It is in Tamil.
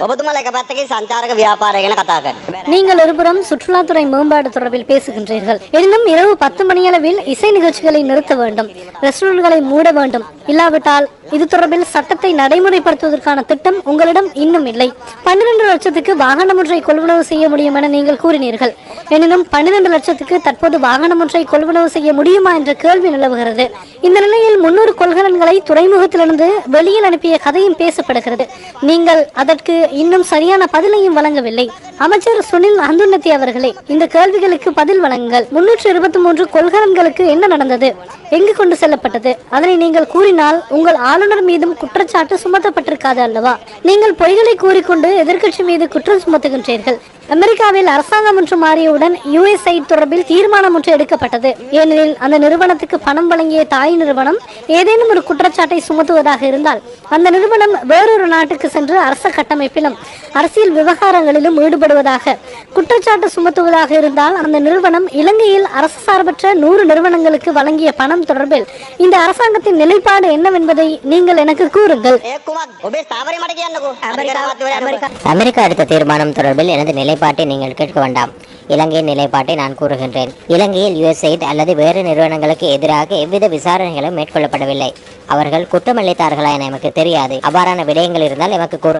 ඔබතුමා එක පැත්තකින් සංචාරක ව්‍යාපාරය ගැන කතා කරන්න. நீங்கள் ஒருபுறம் சுற்றுலாத்துறை மேம்பாடு தொடர்பில் பேசுகின்றீர்கள் எனினும் இரவு பத்து மணியளவில் இசை நிகழ்ச்சிகளை நிறுத்த வேண்டும் ரெஸ்டாரண்ட்களை மூட வேண்டும் இல்லாவிட்டால் இது தொடர்பில் சட்டத்தை நடைமுறைப்படுத்துவதற்கான திட்டம் உங்களிடம் இன்னும் இல்லை பன்னிரண்டு லட்சத்துக்கு வாகனம் ஒன்றை கொள்வனவு செய்ய முடியும் என நீங்கள் கூறினீர்கள் எனினும் பன்னிரண்டு லட்சத்துக்கு தற்போது வாகனம் ஒன்றை கொள்வனவு செய்ய முடியுமா என்ற கேள்வி நிலவுகிறது இந்த நிலையில் முன்னூறு கொள்கலன்களை துறைமுகத்திலிருந்து வெளியில் அனுப்பிய கதையும் பேசப்படுகிறது நீங்கள் அதற்கு இன்னும் சரியான பதிலையும் வழங்கவில்லை. அமைச்சர் சுனில் அந்துன்னத்தி அவர்களே இந்த கேள்விகளுக்கு பதில் வழங்குங்கள். முன்னூற்று இருபத்தி மூன்று கொள்கலன்களுக்கு என்ன நடந்தது? எங்கு கொண்டு செல்லப்பட்டது? அதனை நீங்கள் கூறினால் உங்கள் ஆளுநர் மீதும் குற்றச்சாட்டு சுமத்தப்பட்டிருக்காது அல்லவா? நீங்கள் பொய்களை கூறிக்கொண்டு எதிர்க்கட்சி மீது குற்றம் சுமத்துகின்றீர்கள். அமெரிக்காவில் அரசாங்கம் ஒன்று மாறியவுடன் யுஎஸ்ஐ தொடர்பில் தீர்மானம் ஒன்று எடுக்கப்பட்டது. ஏனெனில் அந்த நிறுவனத்துக்கு பணம் வழங்கிய தாய் நிறுவனம் ஏதேனும் ஒரு குற்றச்சாட்டை சுமத்துவதாக இருந்தால் அந்த நிறுவனம் வேறொரு நாட்டுக்கு சென்று அரச கட்டமைப்பிலும் அரசியல் விவகாரங்களிலும் ஈடுபடுவதாக குற்றச்சாட்டு சுமத்துவதாக இருந்தால் அந்த நிறுவனம் இலங்கையில் அரசு சார்பற்ற நூறு நிறுவனங்களுக்கு வழங்கிய பணம் தொடர்பில் இந்த அரசாங்கத்தின் நிலைப்பாடு என்னவென்பதை நீங்கள் எனக்கு கூறுங்கள். அமெரிக்கா எடுத்த தீர்மானம் தொடர்பில் எனது நிலைப்பாட்டை நீங்கள் கேட்க வேண்டாம். இலங்கையின் நிலைப்பாட்டை நான் கூறுகின்றேன். இலங்கையில் யுஎஸ்ஐட் அல்லது வேறு நிறுவனங்களுக்கு எதிராக எவ்வித விசாரணைகளும் மேற்கொள்ளப்படவில்லை. அவர்கள் குற்றமளித்தார்களா என எமக்கு தெரியாது. அவ்வாறான விடயங்கள் இருந்தால் எமக்கு கூறு